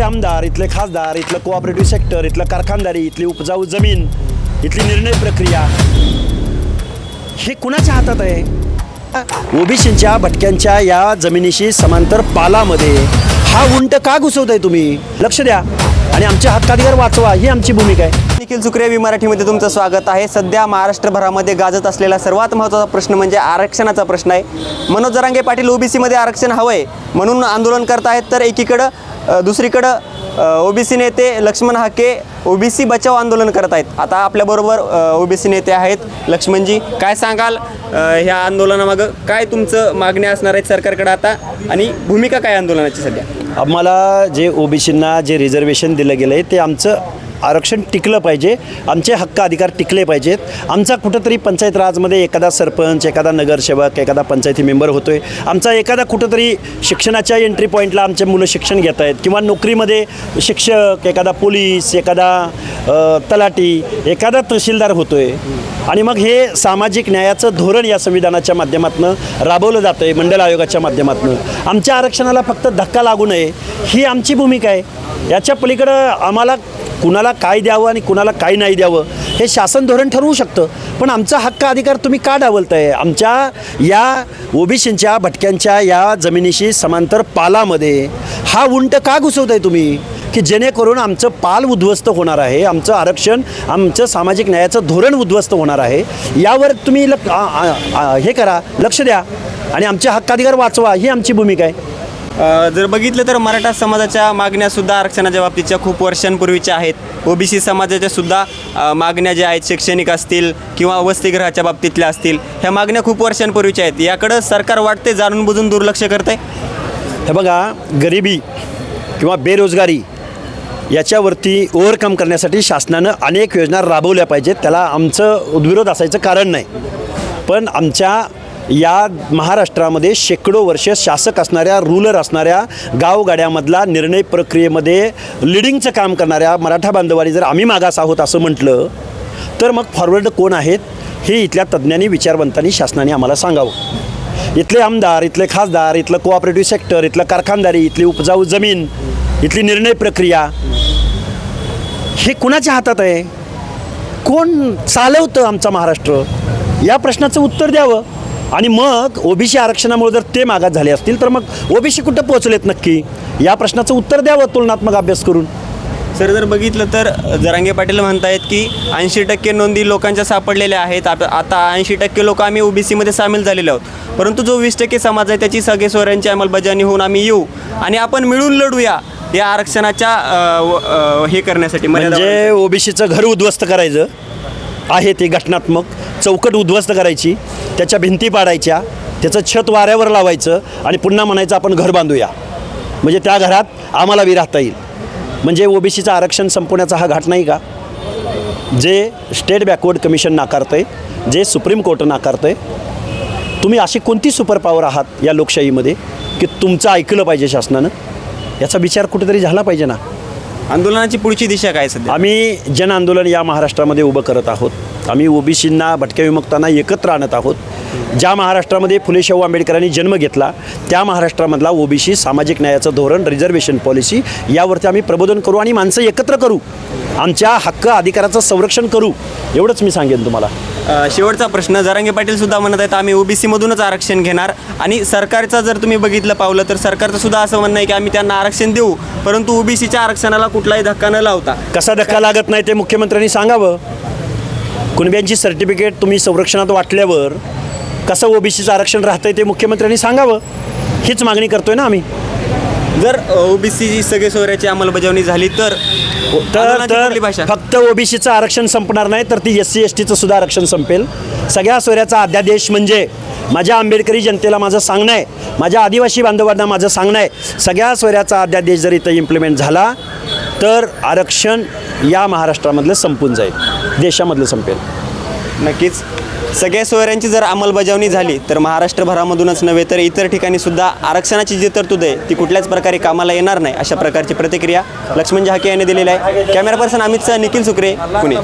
इथले आमदार इथले खासदार इथलं कोऑपरेटिव्ह सेक्टर इथलं कारखानदारी इथली उपजाऊ जमीन इथली निर्णय प्रक्रिया हे कुणाच्या हातात आहे? ओबीसींच्या भटक्यांच्या या जमिनीशी समांतर पालामध्ये हा उंट का घुसवताय तुम्ही? लक्ष द्या. आणि आमचे हक्काधिकार वाचवा ही आमची भूमिका आहे. निखिल सुक्रेवी मराठीमध्ये तुमचं स्वागत आहे. सध्या महाराष्ट्रभरामध्ये गाजत असलेला सर्वात महत्त्वाचा प्रश्न म्हणजे आरक्षणाचा प्रश्न आहे. मनोज जरांगे पाटील ओबीसीमध्ये आरक्षण हवं आहे म्हणून आंदोलन करत आहेत तर एकीकडं दुसरीकडं ओबीसी नेते लक्ष्मण हाके ओबीसी बचाव आंदोलन करत आहेत आता आपल्याबरोबर ओबीसी नेते आहेत लक्ष्मणजी. काय सांगाल ह्या आंदोलनामागं? काय तुमचं मागण्या असणार आहेत सरकारकडे आता? आणि भूमिका काय आंदोलनाची सध्या? आम्हाला जे ओबीसींना जे रिझर्वेशन दिलं गेलं आहे ते आमचं आरक्षण टिकलं पाहिजे. आमचे हक्क अधिकार टिकले पाहिजेत. आमचा कुठंतरी पंचायत राजमध्ये एखादा सरपंच एखादा नगरसेवक एखादा पंचायती मेंबर होतोय. आमचा एखादा कुठंतरी शिक्षणाच्या एंट्री पॉईंटला आमचे मुलं शिक्षण घेत आहेत किंवा नोकरीमध्ये शिक्षक एखादा पोलीस एखादा तलाटी एखादा तहसीलदार होतो आहे आणि मग हे सामाजिक न्यायाचं धोरण या संविधानाच्या माध्यमातून राबवलं जातं आहे मंडल आयोगाच्या माध्यमातून. आमच्या आरक्षणाला फक्त धक्का लागू नये. ही आमची भूमिका आहे. याच्या पलीकडं आम्हाला कुणाला काय द्यावं आणि कुणाला काय नाही द्यावं हे शासन धोरण ठरवू शकतं. पण आमचा हक्क अधिकार तुम्ही का डावलताय? आमच्या या ओबीसींच्या भटक्यांच्या या जमिनीशी समांतर पालामध्ये हा उंट का घुसवताय तुम्ही? की जेणेकरून आमचं पाल उद्ध्वस्त होणार आहे आमचं आरक्षण आमचं सामाजिक न्यायाचं धोरण उद्ध्वस्त होणार आहे यावर तुम्ही ल हे करा लक्ष द्या आणि आमचे हक्काधिकार वाचवा ही आमची भूमिका आहे. जर बघितलं तर मराठा समाजाच्या मागण्यासुद्धा आरक्षणाच्या बाबतीच्या खूप वर्षांपूर्वीच्या आहेत. ओबीसी समाजाच्या सुद्धा मागण्या ज्या आहेत शैक्षणिक असतील किंवा वसतिगृहाच्या बाबतीतल्या असतील ह्या मागण्या खूप वर्षांपूर्वीच्या आहेत. याकडं सरकार वाटते जाणून बुजून दुर्लक्ष करते हे बघा गरिबी किंवा बेरोजगारी याच्यावरती ओव्हरकम करण्यासाठी शासनानं अनेक योजना राबवल्या पाहिजेत. त्याला आमचं उद्विरोध असायचं कारण नाही. पण आमच्या या महाराष्ट्रामध्ये शेकडो वर्ष शासक असणाऱ्या रूलर असणाऱ्या गावगाड्यामधला निर्णय प्रक्रियेमध्ये लिडिंगचं काम करणाऱ्या मराठा बांधवांनी जर आम्ही मागास आहोत असं म्हटलं तर मग फॉरवर्ड कोण आहेत हे इथल्या तज्ज्ञांनी विचारवंतांनी शासनाने आम्हाला सांगावं. इथले आमदार इथले खासदार इथलं कोऑपरेटिव्ह सेक्टर इथलं कारखानदारी इथली उपजाऊ जमीन इथली निर्णय प्रक्रिया हे कुणाच्या हातात आहे? कोण चालवतं आमचा महाराष्ट्र? या प्रश्नाचं उत्तर द्यावं. आणि मग ओबीसी आरक्षणामुळे जर ते मागास झाले असतील तर मग ओबीसी कुठं पोहोचलेत नक्की? या प्रश्नाचं उत्तर द्यावं तुलनात्मक अभ्यास करून. सर जर बघितलं तर जरांगे पाटील म्हणतायत की ऐंशी टक्के नोंदी लोकांच्या सापडलेल्या आहेत. आप- आता ऐंशी टक्के लोक आम्ही ओबीसीमध्ये सामील झालेले आहोत. परंतु जो वीस टक्के समाज आहे त्याची सगळे सोयऱ्यांची अंमलबजावणी होऊन आम्ही येऊ आणि आपण मिळून लढूया या आरक्षणाच्या हे करण्यासाठी म्हणजे ओबीसीचं घर उद्ध्वस्त करायचं आहे ते घटनात्मक. चौकट उद्ध्वस्त करायची त्याच्या भिंती पाडायच्या त्याचं छत वाऱ्यावर लावायचं आणि पुन्हा म्हणायचं आपण घर बांधूया. म्हणजे त्या घरात आम्हाला बी राहता येईल. म्हणजे ओबीसीचं आरक्षण संपवण्याचा हा घाट नाही का? जे स्टेट बॅकवर्ड कमिशन नाकारतंय जे सुप्रीम कोर्ट नाकारतंय तुम्ही अशी कोणती सुपर पॉवर आहात या लोकशाहीमध्ये की तुमचं ऐकलं पाहिजे शासनानं? याचा विचार कुठेतरी झाला पाहिजे ना? आंदोलनाची पुढची दिशा काय सध्या? आम्ही जन आंदोलन या महाराष्ट्रामध्ये उभं करत आहोत. आम्ही ओबीसींना भटक्या विमुक्तांना एकत्र आणत आहोत. ज्या महाराष्ट्रामध्ये फुले शाहू आंबेडकरांनी जन्म घेतला त्या महाराष्ट्रामधला ओबीसी सामाजिक न्यायाचं धोरण रिझर्वेशन पॉलिसी यावरती आम्ही प्रबोधन करू आणि माणसं एकत्र करू. आमच्या हक्क अधिकाराचं संरक्षण करू. एवढंच मी सांगेन तुम्हाला. शेवटचा प्रश्न जरांगे पाटील सुद्धा म्हणत आहेत आम्ही ओबीसी मधूनच आरक्षण घेणार. आणि सरकारचा जर तुम्ही बघितलं पावलं तर सरकारचं सुद्धा असं म्हणणं आहे की आम्ही त्यांना आरक्षण देऊ परंतु ओबीसीच्या आरक्षणाला कुठलाही धक्का न लावता. कसा धक्का लागत नाही ते मुख्यमंत्र्यांनी सांगावं. कुणब्यांची सर्टिफिकेट तुम्ही संरक्षणात वाटल्यावर कसं ओबीसीचं आरक्षण राहतंय ते मुख्यमंत्र्यांनी सांगावं? हीच मागणी करतोय ना आम्ही. जर ओबीसी सगळे सोयऱ्याची अंमलबजावणी झाली तर तर आंदोलनाची तर भाषा? फक्त ओबीसीचं आरक्षण संपणार नाही तर ती एस सी एस टीचं सुद्धा आरक्षण संपेल. सगळ्या सोयऱ्याचा अध्यादेश म्हणजे माझ्या आंबेडकरी जनतेला माझं सांगणं आहे माझ्या आदिवासी बांधवांना माझं सांगणं आहे सगळ्या सोयऱ्याचा अध्यादेश जर इथं इम्प्लिमेंट झाला तर आरक्षण या महाराष्ट्रामधलं संपून जाईल. देशामधलं संपेल. नक्कीच. सगळ्या सोयऱ्यांची जर अंमलबजावणी झाली तर महाराष्ट्रभरामधूनच नव्हे तर इतर ठिकाणी सुद्धा आरक्षणाची जी तरतूद आहे ती कुठल्याच प्रकारे कामाला येणार नाही अशा प्रकारची प्रतिक्रिया लक्ष्मण जहाके यांनी दिलेली आहे. कॅमेरा पर्सन अमित सह निखिल सुक्रे पुणे.